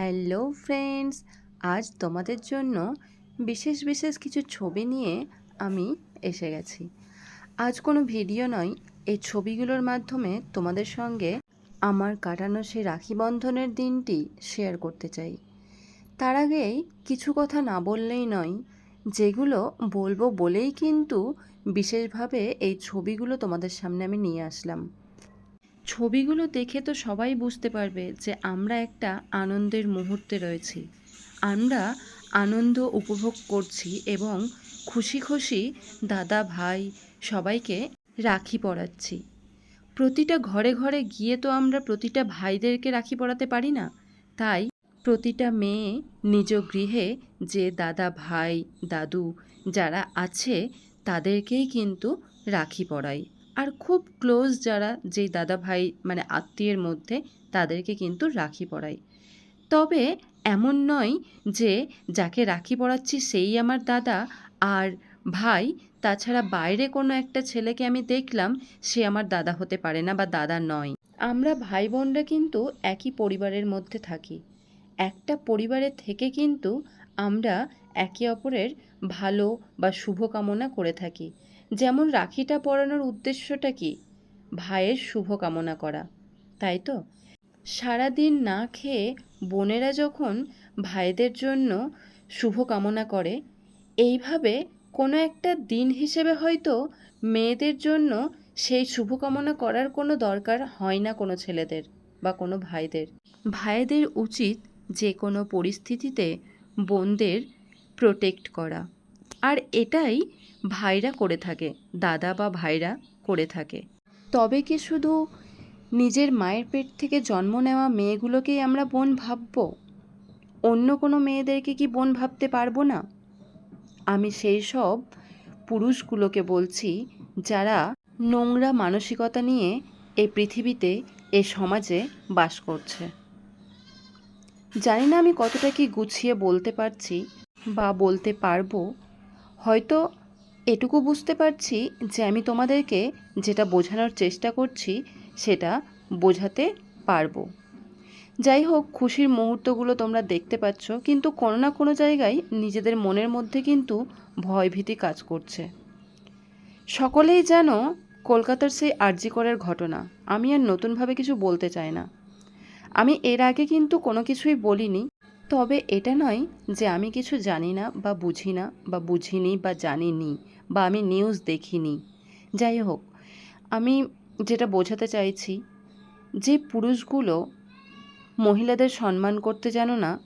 Hello friends, আজ তোমাদের জন্য বিশেষ বিশেষ কিছু ছবি নিয়ে আমি এসে গেছি। আজ কোনো ভিডিও নয়, এই ছবিগুলোর মাধ্যমে তোমাদের সঙ্গে আমার কাটানো সেই রাখি বন্ধনের দিনটি শেয়ার করতে চাই। তার আগেই কিছু কথা না বললেই নয়, যেগুলো বলব বলেই কিন্তু বিশেষভাবে এই ছবিগুলো তোমাদের সামনে আমি নিয়ে আসলাম। ছবিগুলো দেখে তো সবাই বুঝতে পারবে যে আমরা একটা আনন্দের মুহূর্তে রয়েছি। আমরা আনন্দ উপভোগ করছি এবং খুশি খুশি দাদা, ভাই সবাইকে রাখি পরাচ্ছি। প্রতিটা ঘরে ঘরে গিয়ে তো আমরা প্রতিটা ভাইদেরকে রাখি পরাতে পারি না। তাই প্রতিটা মেয়ে নিজ গৃহে যে দাদা, ভাই, দাদু যারা আছে তাদেরকেই কিন্তু রাখি পরাই। আর খুব ক্লোজ যারা, যেই দাদা ভাই মানে আত্মীয়ের মধ্যে, তাদেরকে কিন্তু রাখি পরাই। তবে এমন নয় যে যাকে রাখি পড়াচ্ছি সেই আমার দাদা আর ভাই, তাছাড়া বাইরে কোনো একটা ছেলেকে আমি দেখলাম, সে আমার দাদা হতে পারে না বা দাদা নয়। আমরা ভাই বোনরা কিন্তু একই পরিবারের মধ্যে থাকি। একটা পরিবারের থেকে কিন্তু আমরা একে অপরের ভালো বা শুভকামনা করে থাকি। যেমন রাখিটা পরানোর উদ্দেশ্যটা কি? ভাইয়ের শুভ কামনা করা, তাই তো? সারাদিন না খেয়ে বোনেরা যখন ভাইদের জন্য শুভ কামনা করে, এইভাবে কোনো একটা দিন হিসেবে হয়তো মেয়েদের জন্য সেই শুভকামনা করার কোনো দরকার হয় না কোনো ছেলেদের বা কোনো ভাইদের। ভাইদের উচিত যে কোনো পরিস্থিতিতে বোনদের প্রোটেক্ট করা। আর এটাই ভাইরা করে থাকে, দাদা বা ভাইরা করে থাকে। তবে কি শুধু নিজের মায়ের পেট থেকে জন্ম নেওয়া মেয়েগুলোকেই আমরা বোন ভাবব? অন্য কোনো মেয়েদেরকে কি বোন ভাবতে পারব না? আমি সেই সব পুরুষগুলোকে বলছি যারা নোংরা মানসিকতা নিয়ে এই পৃথিবীতে এ সমাজে বাস করছে। জানি না আমি কতটা কি গুছিয়ে বলতে পারছি বা বলতে পারব হয়তো এটুকু বুঝতে পারছি যে আমি তোমাদেরকে যেটা বোঝানোর চেষ্টা করছি, সেটা বোঝাতে পারব। যাই হোক, খুশির মুহূর্তগুলো তোমরা দেখতে পাচ্ছ, কিন্তু কোনো না কোনো জায়গায় নিজেদের মনের মধ্যে কিন্তু ভয়ভীতি কাজ করছে। সকলেই জানো কলকাতার সেই আর্জি করার ঘটনা, আমি আর নতুনভাবে কিছু বলতে চাই না। আমি এর আগে কিন্তু কোনো কিছুই বলিনি তবে এটা নয় যে আমি কিছু জানি না বা বুঝি না বা বুঝিনি বা জানিনি বা আমি নিউজ দেখিনি। যাই হোক, আমি যেটা বোঝাতে চাইছি যে পুরুষগুলো মহিলাদের সম্মান করতে জানো না,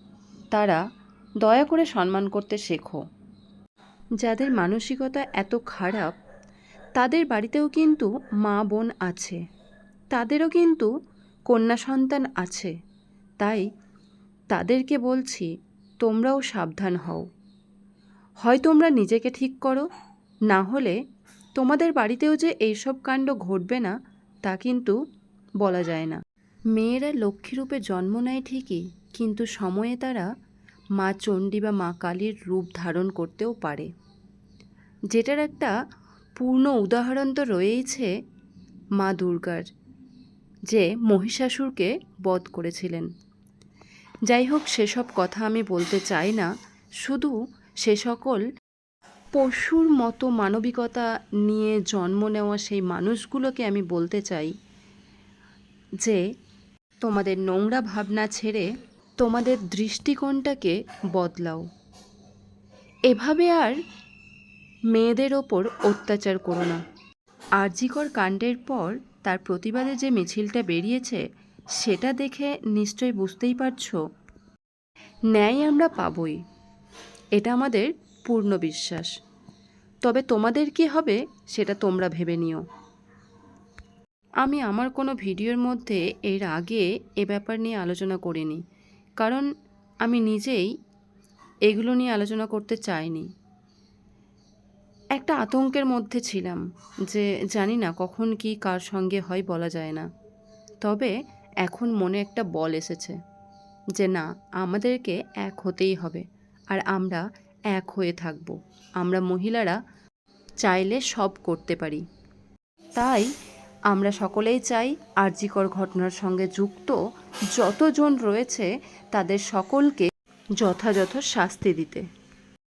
তারা দয়া করে সম্মান করতে শেখো। যাদের মানসিকতা এত খারাপ, তাদের বাড়িতেও কিন্তু মা বোন আছে, তাদেরও কিন্তু কন্যা সন্তান আছে, তাই তাদেরকে বলছি, তোমরাও সাবধান হও। হয় তোমরা নিজেকে ঠিক করো, না হলে তোমাদের বাড়িতেও যে এইসব কাণ্ড ঘটবে না, তা কিন্তু বলা যায় না। মেয়েরা লক্ষ্মীরূপে জন্ম নেয় ঠিকই, কিন্তু সময়ে তারা মা চণ্ডী বা মা কালীর রূপ ধারণ করতেও পারে। যেটার একটা পূর্ণ উদাহরণ তো রয়েইছে মা দুর্গার, যে মহিষাসুরকে বধ করেছিলেন। যাই হোক সেসব কথা আমি বলতে চাই না। শুধু সে সকল পশুর মতো মানবিকতা নিয়ে জন্ম নেওয়া সেই মানুষগুলোকে আমি বলতে চাই যে, তোমাদের নোংরা ভাবনা ছেড়ে তোমাদের দৃষ্টিকোণটাকে বদলাও। এভাবে আর মেয়েদের ওপর অত্যাচার করো না। আরজিকর কাণ্ডের পর তার প্রতিবাদে যে মিছিলটা বেরিয়েছে সেটা দেখে নিশ্চয় বুঝতেই পারছ। ন্যায় আমরা পাবই। এটা আমাদের পূর্ণ বিশ্বাস। তবে তোমাদের কি হবে সেটা তোমরা ভেবে নিও। আমি আমার কোনো ভিডিওর মধ্যে এর আগে এ ব্যাপার নিয়ে আলোচনা করিনি। কারণ আমি নিজেই এগুলো নিয়ে আলোচনা করতে চাইনি। একটা আতঙ্কের মধ্যে ছিলাম যে জানি না কখন কি কার সঙ্গে হয় বলা যায় না। তবে এখন মনে একটা বল এসেছে যে না, আমাদেরকে এক হতেই হবে আর আমরা এক হয়ে থাকব। আমরা মহিলারা চাইলে সব করতে পারি। তাই আমরা সকলেই চাই আরজিকর ঘটনার সঙ্গে যুক্ত যতজন রয়েছে তাদের সকলকে যথাযথ শাস্তি দিতে।